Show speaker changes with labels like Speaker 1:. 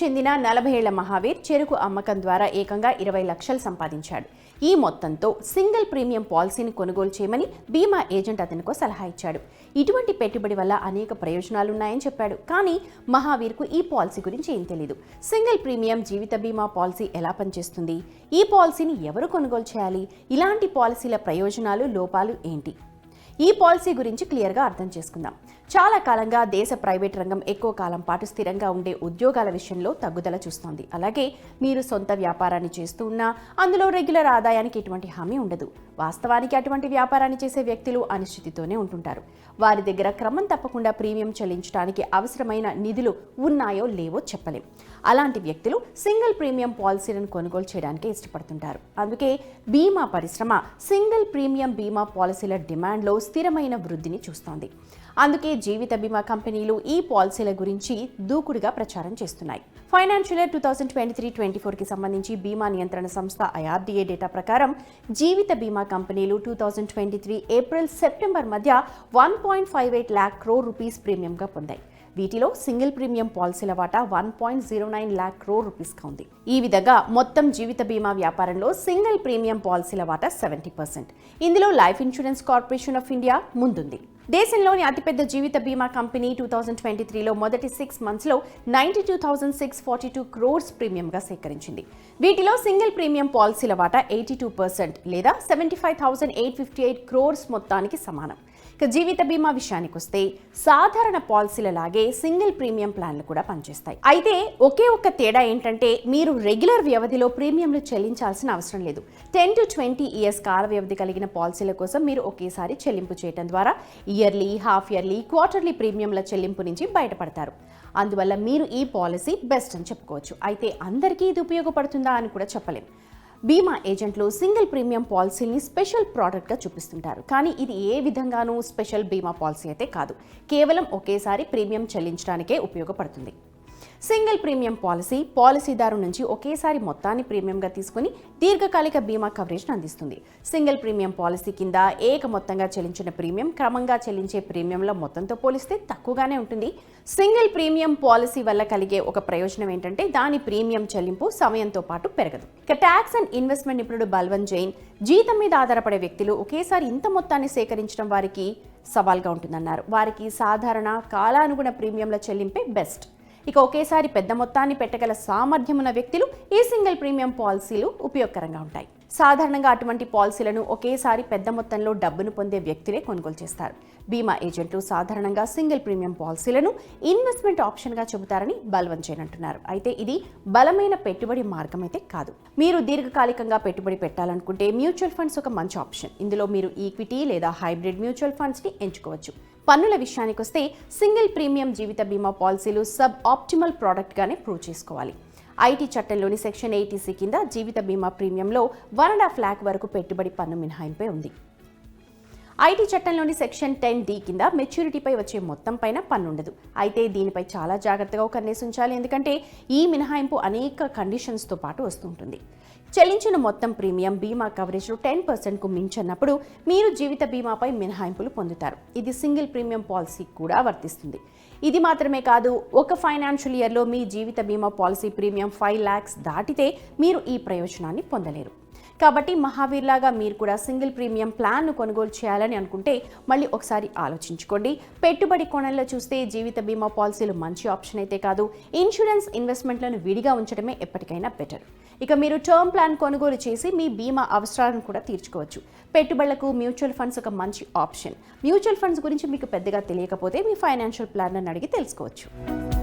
Speaker 1: చెందిన నలభై ఏళ్ళ మహావీర్ చెరుకు అమ్మకం ద్వారా ఏకంగా ఇరవై లక్షలు సంపాదించాడు. ఈ మొత్తంతో సింగిల్ ప్రీమియం పాలసీని కొనుగోలు చేయమని బీమా ఏజెంట్ అతనికో సలహా ఇచ్చాడు. ఇటువంటి పెట్టుబడి వల్ల అనేక ప్రయోజనాలున్నాయని చెప్పాడు. కానీ మహావీర్కు ఈ పాలసీ గురించి ఏం తెలియదు సింగిల్ ప్రీమియం జీవిత బీమా పాలసీ ఎలా పనిచేస్తుంది? ఈ పాలసీని ఎవరు కొనుగోలు చేయాలి? ఇలాంటి పాలసీల ప్రయోజనాలు లోపాలు ఏంటి? ఈ పాలసీ గురించి క్లియర్గా అర్థం చేసుకుందాం. చాలా కాలంగా దేశ ప్రైవేట్ రంగం ఎక్కువ కాలం పాటు స్థిరంగా ఉండే ఉద్యోగాల విషయంలో తగ్గుదల చూస్తోంది. అలాగే మీరు సొంత వ్యాపారాన్ని చేస్తూ ఉన్నా అందులో రెగ్యులర్ ఆదాయానికి ఎటువంటి హామీ ఉండదు. వాస్తవానికి అటువంటి వ్యాపారాన్ని చేసే వ్యక్తులు అనిశ్చితితోనే ఉంటుంటారు. వారి దగ్గర క్రమం తప్పకుండా ప్రీమియం చెల్లించడానికి అవసరమైన నిధులు ఉన్నాయో లేవో చెప్పలేం. అలాంటి వ్యక్తులు సింగిల్ ప్రీమియం పాలసీలను కొనుగోలు చేయడానికే ఇష్టపడుతుంటారు. అందుకే బీమా పరిశ్రమ సింగిల్ ప్రీమియం బీమా పాలసీల డిమాండ్లో స్థిరమైన వృద్ధిని చూస్తోంది. అందుకే జీవిత బీమా కంపెనీలు ఈ పాలసీల గురించి దూకుడుగా ప్రచారం చేస్తున్నాయి. Financial year two thousand twenty three twenty ఫోర్కి సంబంధించి బీమా నియంత్రణ సంస్థ ఐఆర్డీఏ డేటా ప్రకారం జీవిత బీమా కంపెనీలు two thousand twenty three April September మధ్య one point five eight lakh crore rupees ప్రీమియంగా పొందాయి. వీటిలో సింగిల్ ప్రీమియం పాలసీల వాటా one point zero nine lakh crore రూపీస్గా ఉంది. ఈ విధంగా మొత్తం జీవిత బీమా వ్యాపారంలో సింగిల్ ప్రీమియం పాలసీల వాటా సెవెంటీ పర్సెంట్. ఇందులో life insurance corporation of India ముందుంది. దేశంలోని అతిపెద్ద జీవిత బీమా కంపెనీ టూ థౌజండ్ ట్వంటీ త్రీలో మొదటి సిక్స్ మంత్స్లో ninety two thousand six forty two crores ప్రీమియంగా సేకరించింది. వీటిలో సింగిల్ ప్రీమియం పాలసీల వాటా ఎయిటీ టూ పర్సెంట్ లేదా seventy five thousand eight fifty eight crores మొత్తానికి సమానం. ఇక జీవిత బీమా విషయానికి వస్తే సాధారణ పాలసీల లాగే సింగిల్ ప్రీమియం ప్లాన్లు కూడా పనిచేస్తాయి. అయితే ఒకే ఒక్క తేడా ఏంటంటే మీరు రెగ్యులర్ వ్యవధిలో ప్రీమియంలు చెల్లించాల్సిన అవసరం లేదు. టెన్ టు ట్వంటీ ఇయర్స్ కాల వ్యవధి కలిగిన పాలసీల కోసం మీరు ఒకేసారి చెల్లింపు చేయడం ద్వారా ఇయర్లీ హాఫ్ ఇయర్లీ క్వార్టర్లీ ప్రీమియంల చెల్లింపు నుంచి బయటపడతారు. అందువల్ల మీరు ఈ పాలసీ బెస్ట్ అని చెప్పుకోవచ్చు. అయితే అందరికీ ఇది ఉపయోగపడుతుందా అని కూడా చెప్పలేం. బీమా ఏజెంట్లు సింగిల్ ప్రీమియం పాలసీని స్పెషల్ ప్రోడక్ట్గా చూపిస్తుంటారు. కానీ ఇది ఏ విధంగానూ స్పెషల్ బీమా పాలసీ అయితే కాదు. కేవలం ఒకేసారి ప్రీమియం చెల్లించడానికే ఉపయోగపడుతుంది. సింగిల్ ప్రీమియం పాలసీ పాలసీదారు నుంచి ఒకేసారి మొత్తాన్ని ప్రీమియంగా తీసుకుని దీర్ఘకాలిక బీమా కవరేజ్ను అందిస్తుంది. సింగిల్ ప్రీమియం పాలసీ కింద ఏక మొత్తంగా చెల్లించిన ప్రీమియం క్రమంగా చెల్లించే ప్రీమియంల మొత్తంతో పోలిస్తే తక్కువగానే ఉంటుంది. సింగిల్ ప్రీమియం పాలసీ వల్ల కలిగే ఒక ప్రయోజనం ఏంటంటే దాని ప్రీమియం చెల్లింపు సమయంతో పాటు పెరగదు. ఇక ట్యాక్స్ అండ్ ఇన్వెస్ట్మెంట్ నిపుణుడు బల్వన్ జైన్ జీతం మీద ఆధారపడే వ్యక్తులు ఒకేసారి ఇంత మొత్తాన్ని సేకరించడం వారికి సవాల్గా ఉంటుందన్నారు. వారికి సాధారణ కాలానుగుణ ప్రీమియంల చెల్లింపే బెస్ట్. ఇక ఒకేసారి పెద్ద మొత్తాన్ని పెట్టగల సామర్థ్యం ఉన్న వ్యక్తులు ఈ సింగిల్ ప్రీమియం పాలసీలు ఉపయోగకరంగా ఉంటాయి. సాధారణంగా అటువంటి పాలసీలను ఒకేసారి పెద్ద మొత్తంలో డబ్బును పొందే వ్యక్తులే కొనుగోలు చేస్తారు. బీమా ఏజెంట్లు సాధారణంగా సింగిల్ ప్రీమియం పాలసీలను ఇన్వెస్ట్మెంట్ ఆప్షన్గా చెబుతారని బలవంత్ జైన్ అంటున్నారు. అయితే ఇది బలమైన పెట్టుబడి మార్గం అయితే కాదు. మీరు దీర్ఘకాలికంగా పెట్టుబడి పెట్టాలనుకుంటే మ్యూచువల్ ఫండ్స్ ఒక మంచి ఆప్షన్. ఇందులో మీరు ఈక్విటీ లేదా హైబ్రిడ్ మ్యూచువల్ ఫండ్స్ని ఎంచుకోవచ్చు. పన్నుల విషయానికి వస్తే సింగిల్ ప్రీమియం జీవిత బీమా పాలసీలు సబ్ ఆప్టిమల్ ప్రోడక్ట్గానే ప్రూవ్ చేసుకోవాలి. ఐటీ చట్టంలోని సెక్షన్ ఎయిటీసీ కింద జీవిత బీమా ప్రీమియంలో వన్ అండ్ హాఫ్ ల్యాక్ వరకు పెట్టుబడి పన్ను మినహాయింపై ఉంది. ఐటీ చట్టంలోని సెక్షన్ టెన్ డి కింద మెచ్యూరిటీపై వచ్చే మొత్తం పైన పన్ను ఉండదు అయితే దీనిపై చాలా జాగ్రత్తగా కన్నేసి ఉంచాలి. ఎందుకంటే ఈ మినహాయింపు అనేక కండిషన్స్తో పాటు వస్తుంటుంది చెల్లించిన మొత్తం ప్రీమియం బీమా కవరేజ్లో టెన్ పర్సెంట్కు మించినప్పుడు మీరు జీవిత బీమాపై మినహాయింపులు పొందుతారు. ఇది సింగిల్ ప్రీమియం పాలసీ కూడా వర్తిస్తుంది. ఇది మాత్రమే కాదు ఒక ఫైనాన్షియల్ ఇయర్లో మీ జీవిత బీమా పాలసీ ప్రీమియం ఫైవ్ ల్యాక్స్ దాటితే మీరు ఈ ప్రయోజనాన్ని పొందలేరు. కాబట్టి మహావీర్లాగా మీరు కూడా సింగిల్ ప్రీమియం ప్లాన్ను కొనుగోలు చేయాలని అనుకుంటే మళ్ళీ ఒకసారి ఆలోచించుకోండి. పెట్టుబడి కోణంలో చూస్తే జీవిత బీమా పాలసీలు మంచి ఆప్షన్ అయితే కాదు. ఇన్సూరెన్స్ ఇన్వెస్ట్మెంట్లను విడిగా ఉంచడమే ఎప్పటికైనా బెటర్. ఇక మీరు టర్మ్ ప్లాన్ కొనుగోలు చేసి మీ బీమా అవసరాలను కూడా తీర్చుకోవచ్చు. పెట్టుబడులకు మ్యూచువల్ ఫండ్స్ ఒక మంచి ఆప్షన్. మ్యూచువల్ ఫండ్స్ గురించి మీకు పెద్దగా తెలియకపోతే మీ ఫైనాన్షియల్ ప్లాన్ అడిగి తెలుసుకోవచ్చు.